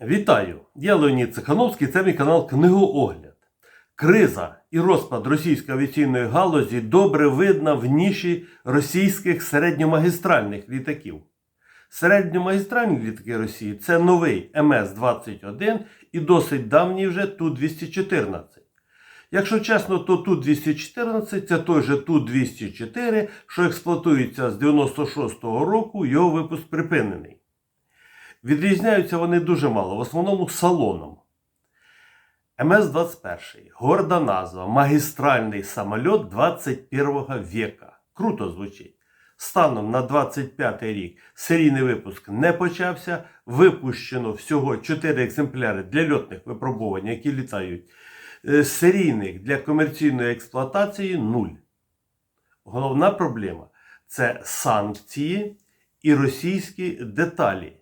Вітаю! Я Леонід Цехановський, це мій канал Книгоогляд. Криза і розпад російської авіаційної галузі добре видна в ніші російських середньомагістральних літаків. Середньомагістральні літаки Росії це новий МС-21 і досить давній вже Ту-214. Якщо чесно, то Ту-214 це той же Ту-204, що експлуатується з 96-го року, його випуск припинений. Відрізняються вони дуже мало, в основному салоном. МС-21. Горда назва. Магістральний самоліт 21 века. Круто звучить. Станом на 25 рік серійний випуск не почався. Випущено всього 4 екземпляри для льотних випробувань, які літають. Е, Серійних для комерційної експлуатації нуль. Головна проблема це санкції і російські деталі.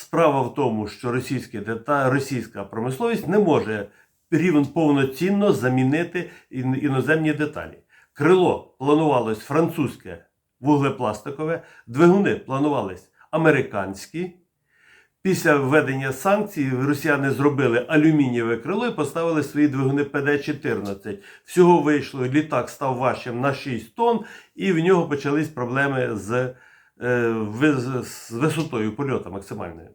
Справа в тому, що російські дета... російська промисловість не може рівень повноцінно замінити іноземні деталі. Крило планувалось французьке вуглепластикове, двигуни планувались американські. Після введення санкцій росіяни зробили алюмінієве крило і поставили свої двигуни ПД-14. Всього вийшло, літак став важчим на 6 тонн, і в нього почались проблеми з, з висотою польоту максимальною.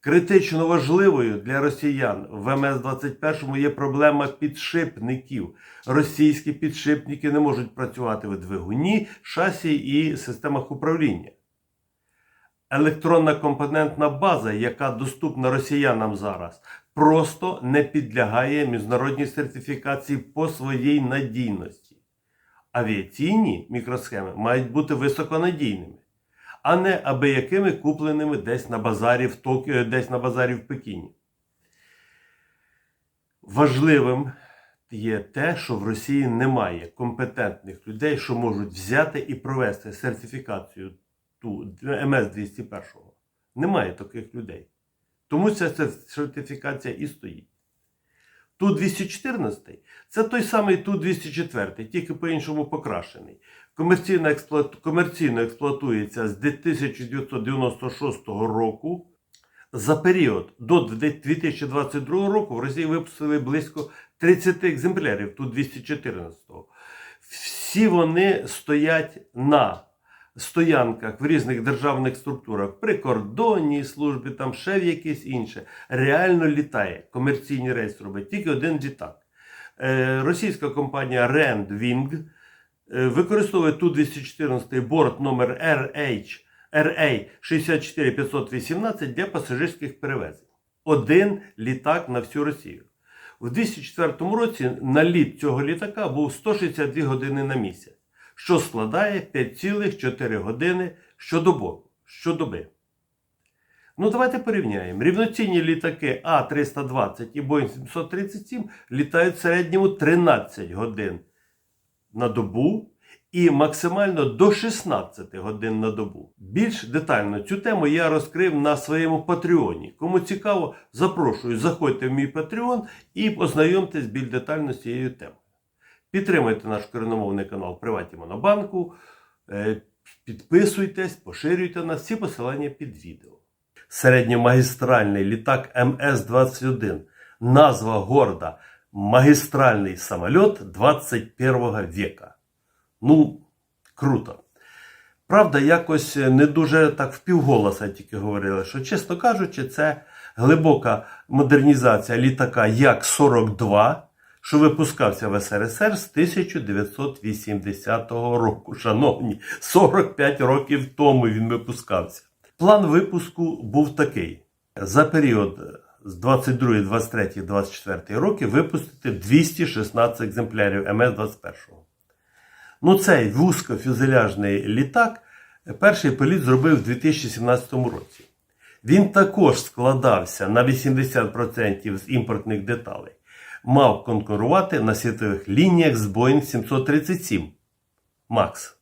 Критично важливою для росіян в МС-21 є проблема підшипників. Російські підшипники не можуть працювати в двигуні, шасі і системах управління. Електронна компонентна база, яка доступна росіянам зараз, просто не підлягає міжнародній сертифікації по своїй надійності. Авіаційні мікросхеми мають бути високонадійними, а не абиякими купленими десь на базарі в Токіо, десь на базарі в Пекіні. Важливим є те, що в Росії немає компетентних людей, що можуть взяти і провести сертифікацію ту МС-201. Немає таких людей. Тому ця сертифікація і стоїть. Ту-214 це той самий Ту-204, тільки по-іншому покращений. Комерційно, експлуату... комерційно експлуатується з 1996 року. За період до 2022 року в Росії випустили близько 30 екземплярів Ту-214. Всі вони стоять на стоянках в різних державних структурах, прикордонній службі, там ще в якесь інше. Реально літає. Комерційні рейси робить тільки один літак. Е, Російська компанія Randwing е, використовує Ту-214 борт номер RH RA 64518 для пасажирських перевезень. Один літак на всю Росію. У 2004 році наліт цього літака був 162 години на місяць, що складає 5,4 години щодобово, щодоби. Ну, давайте порівняємо. Рівноцінні літаки А320 і Boeing 737 літають в середньому 13 годин на добу і максимально до 16 годин на добу. Більш детально цю тему я розкрив на своєму Патреоні. Кому цікаво, запрошую, заходьте в мій Патреон і познайомтесь більш детально з цією темою. Підтримайте наш кореномовний канал Приваті Монобанку, е, підписуйтесь, поширюйте нас, всі посилання під відео. Середньомагістральний літак МС-21. Назва горда Магістральний самоліт 21 века. Ну, круто. Правда, якось не дуже так впівголоса тільки говорили, що, чесно кажучи, це глибока модернізація літака Як-42, що випускався в СРСР з 1980 року. Шановні, 45 років тому він випускався. План випуску був такий: за період з 22, 23, 24 роки випустити 216 екземплярів МС-21. Ну, цей вузькофюзеляжний літак перший політ зробив у 2017 році. Він також складався на 80% з імпортних деталей. Мав конкурувати на світових лініях з Boeing 737 MAX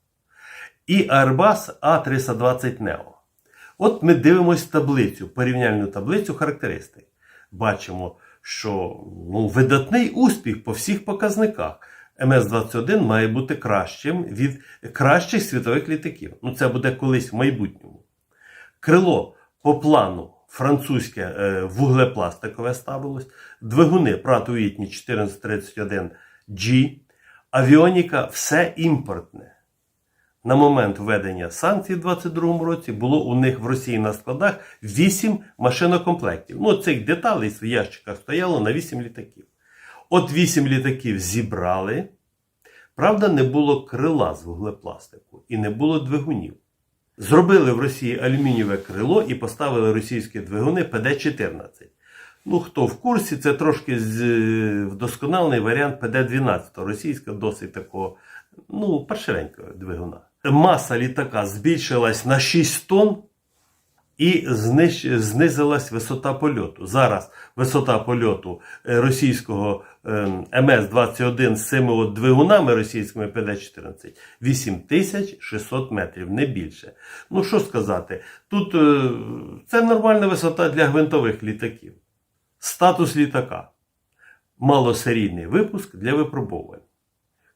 і Airbus A320 Neo. От ми дивимось таблицю, порівняльну таблицю характеристик. Бачимо, що ну, видатний успіх по всіх показниках. МС-21 має бути кращим від кращих світових літаків. Ну, це буде колись в майбутньому. Крило по плану французьке е, вуглепластикове ставилось, двигуни Pratt Whitney 1431G, авіоніка все імпортне. На момент введення санкцій в 2022 році було у них в Росії на складах 8 машинокомплектів. Ну, цих деталей в ящиках стояло на 8 літаків. От 8 літаків зібрали. Правда, не було крила з вуглепластику і не було двигунів. Зробили в Росії алюмінієве крило і поставили російські двигуни ПД-14. Ну, хто в курсі, це трошки е, вдосконалений варіант ПД-12, російська досить такого, ну, паршивенького двигуна. Маса літака збільшилась на 6 тонн і знизилась висота польоту. Зараз висота польоту е, російського ем, МС-21 з цими двигунами російськими ПД-14 8600 метрів, не більше. Ну що сказати, тут е, це нормальна висота для гвинтових літаків. Статус літака. Малосерійний випуск для випробувань.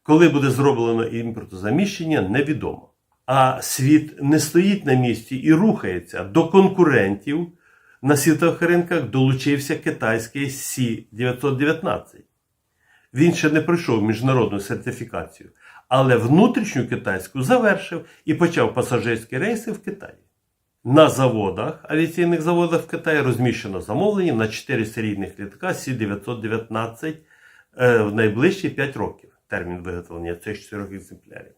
Коли буде зроблено імпортозаміщення, невідомо. А світ не стоїть на місці і рухається. До конкурентів на світових ринках долучився китайський Сі-919. Він ще не пройшов міжнародну сертифікацію, але внутрішню китайську завершив і почав пасажирські рейси в Китаї. На заводах, авіаційних заводах в Китаї розміщено замовлення на 4 серійних літака Сі-919 е, в найближчі 5 років. Термін виготовлення цих 4 екземплярів.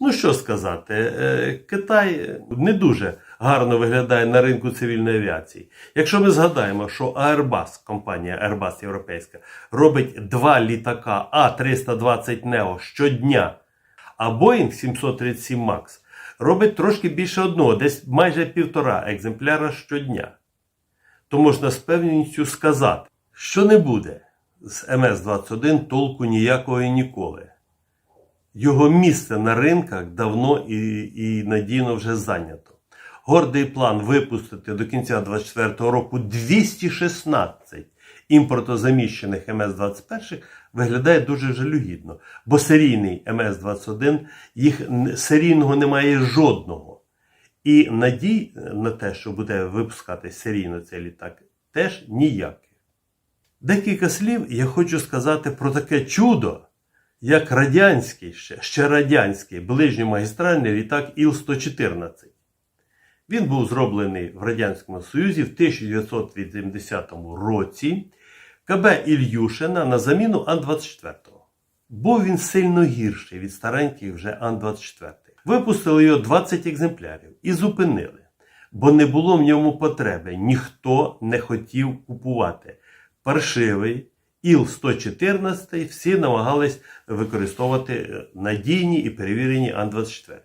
Ну що сказати, е, Китай не дуже гарно виглядає на ринку цивільної авіації. Якщо ми згадаємо, що Airbus, компанія Airbus європейська, робить два літака А320 Neo щодня, а Boeing 737 MAX робить трошки більше одного, десь майже півтора екземпляра щодня, то можна з певністю сказати, що не буде з МС-21 толку ніякого і ніколи. Його місце на ринках давно і, і надійно вже зайнято. Гордий план випустити до кінця 2024 року 216 імпортозаміщених МС-21 виглядає дуже жалюгідно, бо серійний МС-21 їх серійного немає жодного. І надій на те, що буде випускати серійно цей літак, теж ніяких. Декілька слів я хочу сказати про таке чудо, як радянський, ще, ще радянський ближньомагістральний літак Іл-114. Він був зроблений в Радянському Союзі в 1980 році КБ Ільюшина на заміну Ан-24. Був він сильно гірший від стареньких вже Ан-24. Випустили його 20 екземплярів і зупинили, бо не було в ньому потреби. Ніхто не хотів купувати. Паршивий Іл-114 всі намагались використовувати е, надійні і перевірені Ан-24.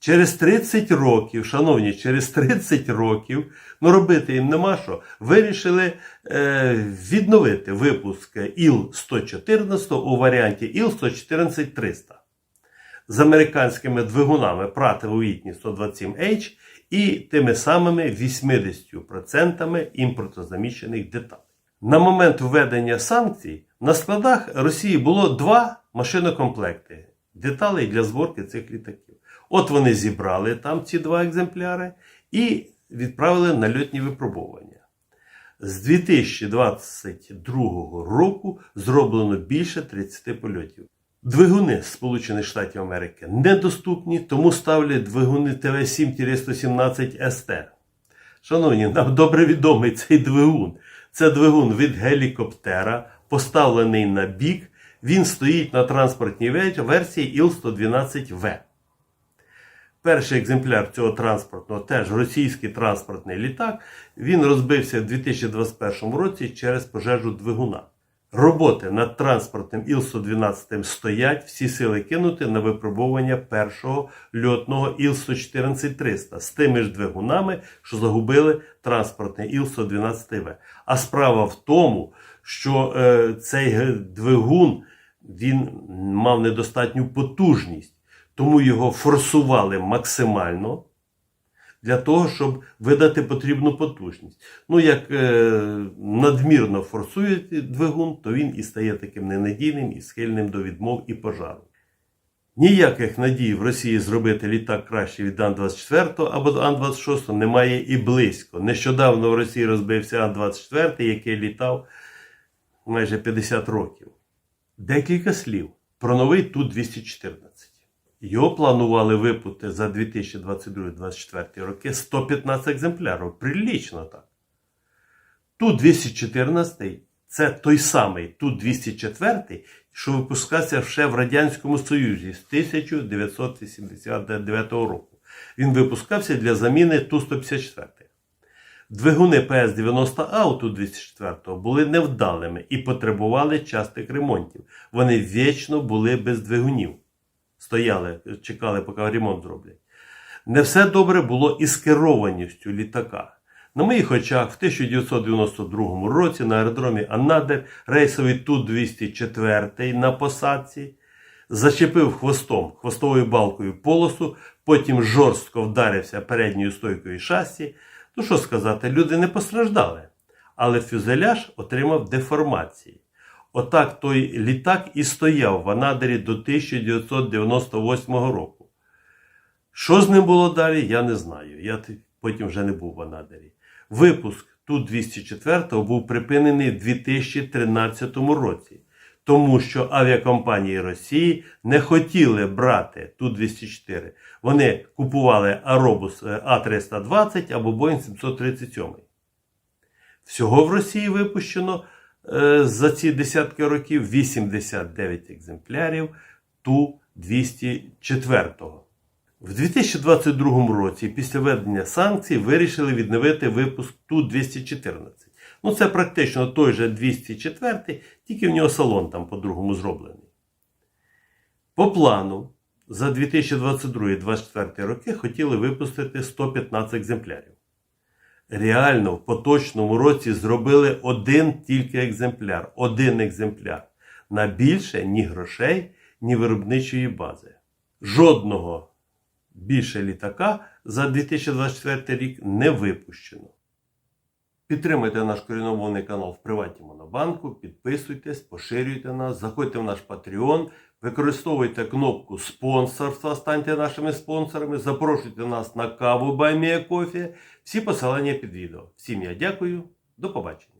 Через 30 років, шановні, через 30 років, ну робити їм нема що, вирішили е, відновити випуск ІЛ-114 у варіанті ІЛ-114-300 з американськими двигунами Pratt Whitney 127H і тими самими 80% імпортозаміщених деталей. На момент введення санкцій на складах Росії було два машинокомплекти деталей для зборки цих літаків. От вони зібрали там ці два екземпляри і відправили на льотні випробування. З 2022 року зроблено більше 30 польотів. Двигуни Сполучених Штатів Америки недоступні, тому ставлять двигуни ТВ-7-117 СТ. Шановні, нам добре відомий цей двигун. Це двигун від гелікоптера, поставлений на бік. Він стоїть на транспортній версії Іл-112В. Перший екземпляр цього транспортного, теж російський транспортний літак, він розбився в 2021 році через пожежу двигуна. Роботи над транспортним Іл-112 стоять, всі сили кинути на випробування першого льотного Іл-114-300 з тими ж двигунами, що загубили транспортний Іл-112В. А справа в тому, що е, цей двигун він мав недостатню потужність, тому його форсували максимально для того, щоб видати потрібну потужність. Ну, як е, надмірно форсує двигун, то він і стає таким ненадійним і схильним до відмов і пожару. Ніяких надій в Росії зробити літак краще від Ан-24 або Ан-26 немає і близько. Нещодавно в Росії розбився Ан-24, який літав майже 50 років. Декілька слів про новий Ту-214. Його планували випустити за 2022-2024 роки 115 екземплярів. Прилічно так. Ту-214 це той самий Ту-204, що випускався ще в Радянському Союзі з 1989 року. Він випускався для заміни Ту-154. Двигуни ПС-90А у Ту-204 були невдалими і потребували частих ремонтів. Вони вічно були без двигунів. Стояли, чекали, поки ремонт зроблять. Не все добре було із керованістю літака. На моїх очах в 1992 році на аеродромі Анадир рейсовий Ту-204 на посадці зачепив хвостом, хвостовою балкою полосу, потім жорстко вдарився передньою стойкою шасі. Ну що сказати, люди не постраждали, але фюзеляж отримав деформації. Отак той літак і стояв в Анадирі до 1998 року. Що з ним було далі, я не знаю. Я потім вже не був в Анадирі. Випуск Ту-204 був припинений в 2013 році, тому що авіакомпанії Росії не хотіли брати Ту-204. Вони купували Аробус е, А320 або Boeing 737. Всього в Росії випущено за ці десятки років 89 екземплярів Ту-204. В 2022 році, після введення санкцій, вирішили відновити випуск Ту-214. Ну, це практично той же 204, тільки в нього салон там по-другому зроблений. По плану, за 2022-2024 роки хотіли випустити 115 екземплярів. Реально, в поточному році зробили один тільки екземпляр. Один екземпляр. На більше ні грошей, ні виробничої бази. Жодного більше літака за 2024 рік не випущено. Підтримайте наш коріномовний канал в Приватні Монобанку, підписуйтесь, поширюйте нас, заходьте в наш Patreon, використовуйте кнопку спонсорства, станьте нашими спонсорами, запрошуйте нас на каву Баймія Кофі. Всі посилання під відео. Всім я дякую, до побачення.